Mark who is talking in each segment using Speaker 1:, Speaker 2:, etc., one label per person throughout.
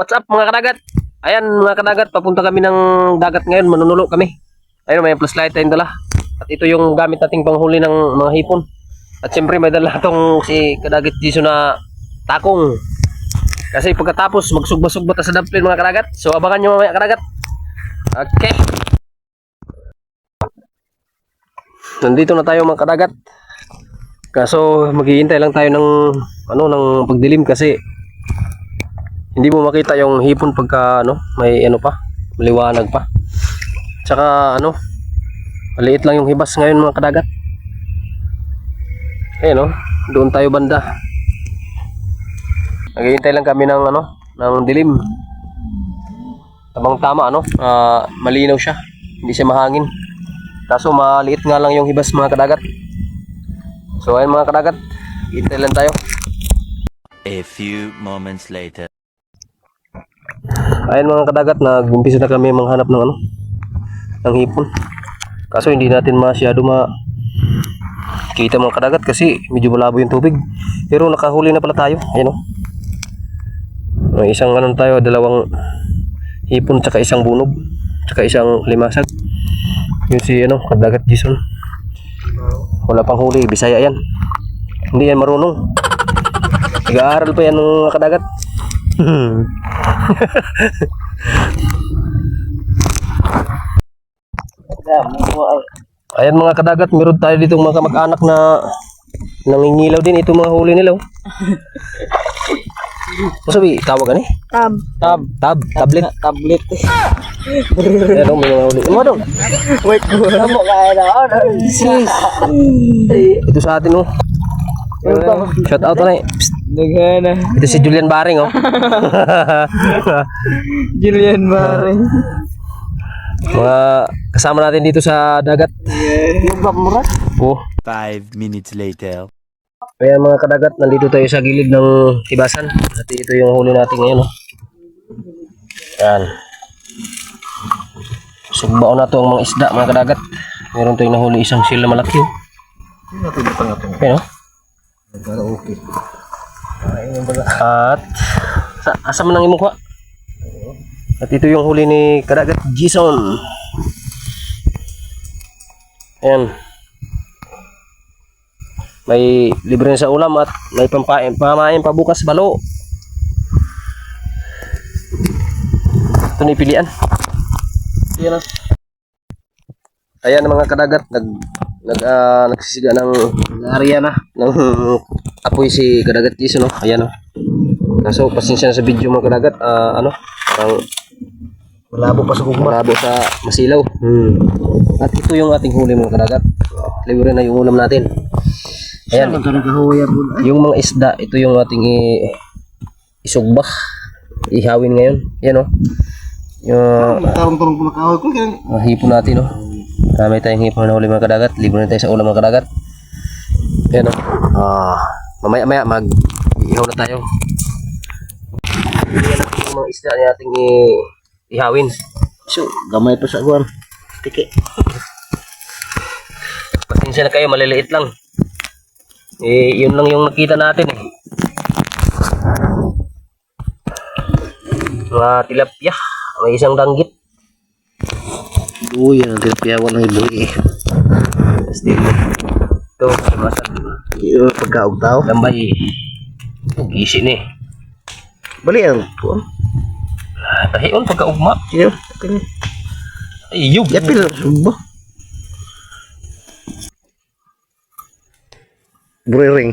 Speaker 1: What's up mga kadagat? Ayan mga kadagat, papunta kami ng dagat ngayon, manunulo kami. Ayun, may flashlight tayong dala. At ito yung gamit nating panghuli ng mga hipon. At siyempre may dala tong si kadagat Jiso na takong. Kasi pagkatapos magsugba-sugba ta sa dumpling mga kadagat. So abangan nyo mamaya kadagat. Okay. Nandito na tayo mga kadagat. Kaso maghihintay lang tayo ng ano ng pagdilim kasi hindi mo makita yung hipon pagka ano, may ano pa, maliwanag pa. Tsaka ano, maliit lang yung hibas ngayon mga kadagat. Eh no, doon tayo banda. Naghihintay lang kami ng ano, ng dilim. Tamang tama ano, ah, malinaw siya. Hindi siya mahangin. Kaso maliit nga lang yung hibas mga kadagat. So ayun mga kadagat, hintay lang tayo.
Speaker 2: A few moments later.
Speaker 1: Ayun mga kadagat, nag-umpisa na kami manghanap ng ano, ng hipon. Kaso hindi natin masyado ma kita mga kadagat kasi medyo malabo yung tubig. Pero nakahuli na pala tayo. Ayun oh. May isang ano tayo, dalawang hipon tsaka isang bunog, tsaka isang limasag. Yun si ano, kadagat Jason. Wala pang huli, Bisaya yan. Hindi yan marunong. Nag-aaral pa yan ng kadagat. Ayan mga kadagat, meron tayo dito mga kamag-anak na nangingilaw din ito mga huli nila. oh. Ano sabi, tawag ka ni?
Speaker 3: Tab.
Speaker 1: Tab. Tab. Tablet.
Speaker 3: Tablet.
Speaker 1: Ayan oh, may mga huli. Ano dong?
Speaker 3: Wait ko. Ano kaya na ako? Sis.
Speaker 1: Ito sa atin oh. Shout out na eh. Psst,
Speaker 3: Nagana.
Speaker 1: Ito si Julian Baring oh.
Speaker 3: Julian Mare.
Speaker 1: mga kasama natin dito sa dagat.
Speaker 3: Yung bamurat.
Speaker 1: Oh.
Speaker 2: Five minutes later.
Speaker 1: Kaya mga kadagat, nandito tayo sa gilid ng tibasan. At ito yung huli natin ngayon. Oh. Yan. Sugbao na to ang mga isda, mga kadagat. Meron tayong nahuli isang sila malaki. Oh. Yan, oh. At sa asa man ang imong kuha? At ito yung huli ni kadagat Jason. Ayan. May libre sa ulam at may pampain, pamain pa bukas balo. Ito na ipilian. Ayan na. Ayan mga kadagat nag nag ah, nagsisiga ng area na ng apoy si kadagat Jason no. Ayan oh. Kaso pasensya na sa video mga kadagat ah, ano parang malabo pa sa kugma. Malabo sa masilaw. Hmm. At ito yung ating huli mga kadagat. Libre na yung ulam natin. Ayan. Yung mga isda, ito yung ating i isugbak. Ihawin ngayon. Yan o. Yung
Speaker 3: Tarong-tarong ko nakahoy ko. Kaya
Speaker 1: mga hipon natin o. Dami tayong hipon na huli mga kadagat. Libre na tayo sa ulam mga kadagat. Yan o. Ah, mamaya maya mag ihaw na tayo. Yan ang yung mga isda na ating ihawin.
Speaker 3: So, gamay pa sa guwan. Tiki.
Speaker 1: Pasensya na kayo, maliliit lang. Eh, yun lang yung nakita natin eh. Mga tilapia. May isang danggit.
Speaker 3: Uy, ang tinapiyawan ng ibuhi.
Speaker 1: Still. Ito, masag.
Speaker 3: Iyo, pagkaog tao.
Speaker 1: Lambay. Gisi ni.
Speaker 3: Bali ang tuwan.
Speaker 1: Ah, Tahion pagkaugma.
Speaker 3: Iyo, kanya.
Speaker 1: Ayub.
Speaker 3: Yapil ang sumba. Brering.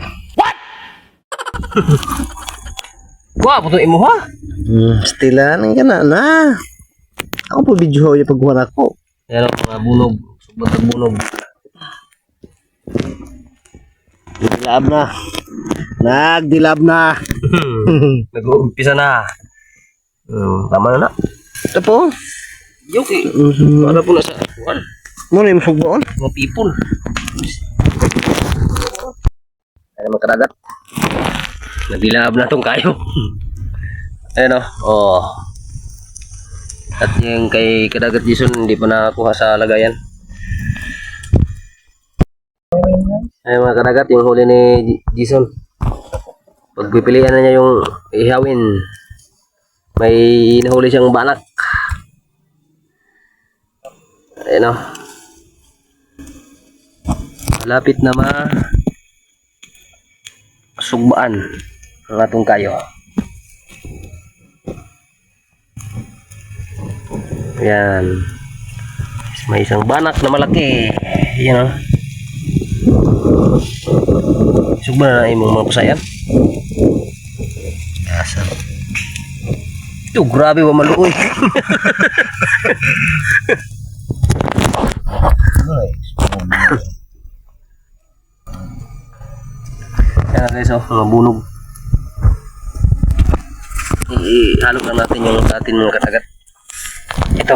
Speaker 1: Wa, puto imo ha.
Speaker 3: Hmm, stilan ka na na. Ako po video yung pagkuhan ako.
Speaker 1: Ang mga bunog. Subat ng bunog.
Speaker 3: Dilab na. Nagdilab na.
Speaker 1: Nag-uumpisa na. Hmm, tama na na.
Speaker 3: Ito po.
Speaker 1: Yuki.
Speaker 3: Mhm.
Speaker 1: Para po na sa kuwan.
Speaker 3: Muna yung sugboon.
Speaker 1: Mga people. Ano mga kadagat? Nagdilaab na tong kayo. Ayan o. Oh. At yung kay kadagat Jason hindi pa nakakuha sa lagayan. Ayan mga kadagat yung huli ni Jason. Pagpipilian na niya yung ihawin. May nahuli siyang banak. Ayan o. Malapit na ma sugbaan ang atong kayo. Ayan. May isang banak na malaki. Ayan o. Sugba na imong mga pusayan. Asa. Ito, grabe wa maluoy. Kaya guys, oh, mga bunog. Ihalo lang natin yung atin mga katagat. Ito.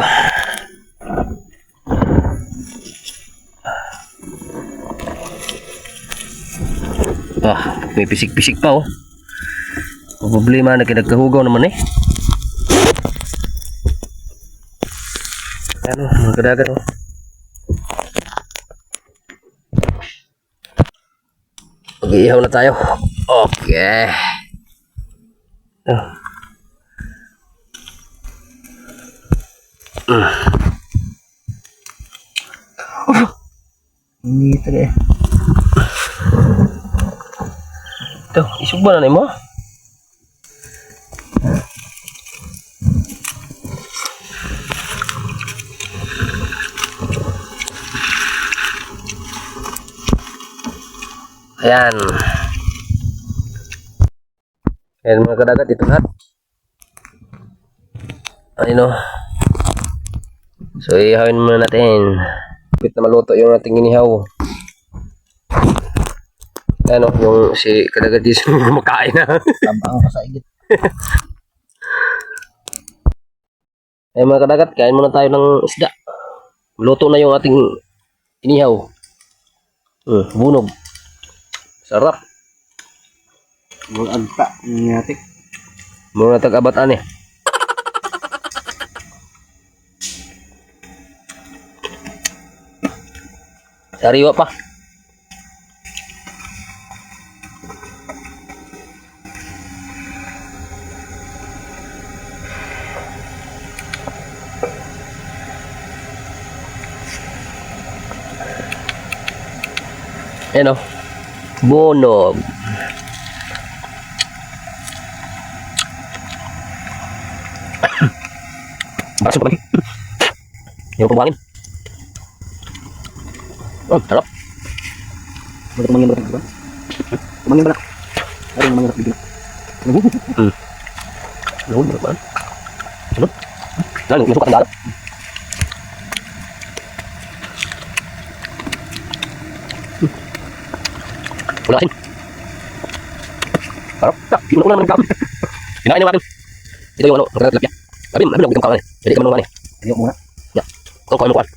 Speaker 1: Ah, may pisik-pisik pa oh. Ang problema na kinagkahugaw naman eh. Ano, mga kadagat oh. Mag-iihaw na tayo. Okay. Ah.
Speaker 3: Hindi talaga eh.
Speaker 1: Ito, isugba na mo. Ayan. Ayan mga kadagat, ito lahat. Ayun o. So, ihawin muna natin. Kapit na maluto yung ating inihaw. Ano, yung si kadagat di makain na.
Speaker 3: Tabang pa sa igit.
Speaker 1: Ay mga kadagat, kain muna tayo ng isda. Luto na yung ating inihaw. Hmm, bunog. Sarap.
Speaker 3: Mga agta. Ngatik.
Speaker 1: Muna tag-abatan eh. Sariwa pa. Ayan o. Bonog. Bakas pa lagi. Yung pabangin. Oh, sarap.
Speaker 3: Ba't kumangin ba ba? Kumangin ba? Ay, kumangin ba bigla?
Speaker 1: Lawon mo naman. Ano? Lalo, nasukat ang dala. Wala akin. Sarap. Tak, mo na naman nagkakam. Kinain na natin. Ito yung ano, ang kanatlap niya. Sabi, sabi lang bitong kawan eh. Jadi ka manungan eh.
Speaker 3: Ayaw muna.
Speaker 1: Kung kaya mo kuhan.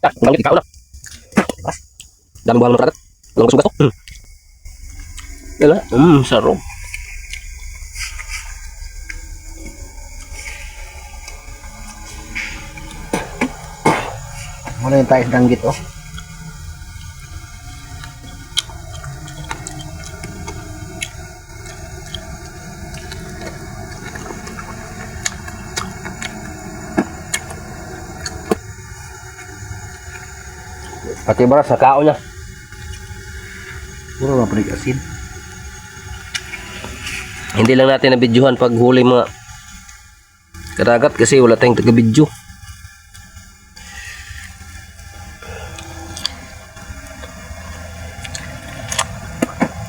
Speaker 1: Tak, ang langit ikaw na. Daming buhang ng kanagat. Walang masugat to. Hmm. Dala. Hmm, sarap.
Speaker 3: Ano yung tayo sa danggit oh?
Speaker 1: Pati bara sa kao niya.
Speaker 3: Panig asin.
Speaker 1: Hindi lang natin nabidyohan pag huli mga kadagat kasi wala tayong taga-video.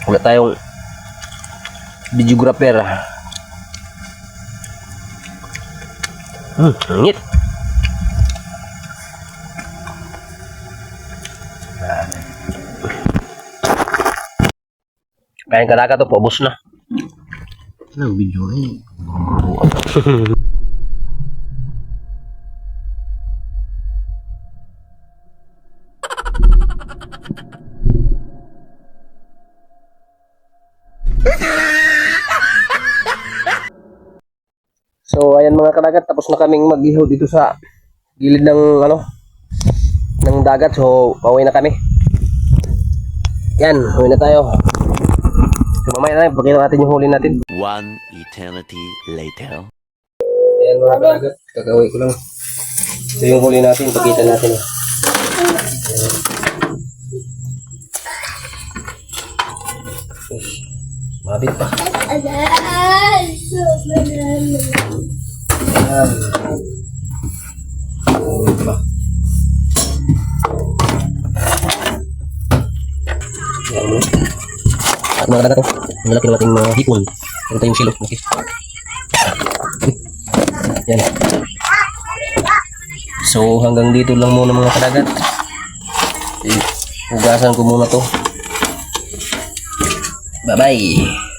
Speaker 1: Wala tayong videographer. Hmm, ngit. Kain kadagat to, paubos na.
Speaker 3: Ano, video eh.
Speaker 1: So ayan mga kadagat, tapos na kaming mag-ihaw dito sa gilid ng ano ng dagat. So pauwi na kami. Yan, uwi na tayo. So, mamaya na, ipakita natin yung huli natin.
Speaker 2: One eternity later.
Speaker 1: Ayan mga kadagat, kakaway ko lang. Ito yung huli natin, pakita natin. Ayan. Mabit pa. Ayan. Mabit pa. Ayan mo. Mga kadagat, oh, ang malaki ng ating mga hipon. Ito tayong silok. Okay. Yan. So, hanggang dito lang muna mga kadagat. Hugasan ko muna to. Bye-bye.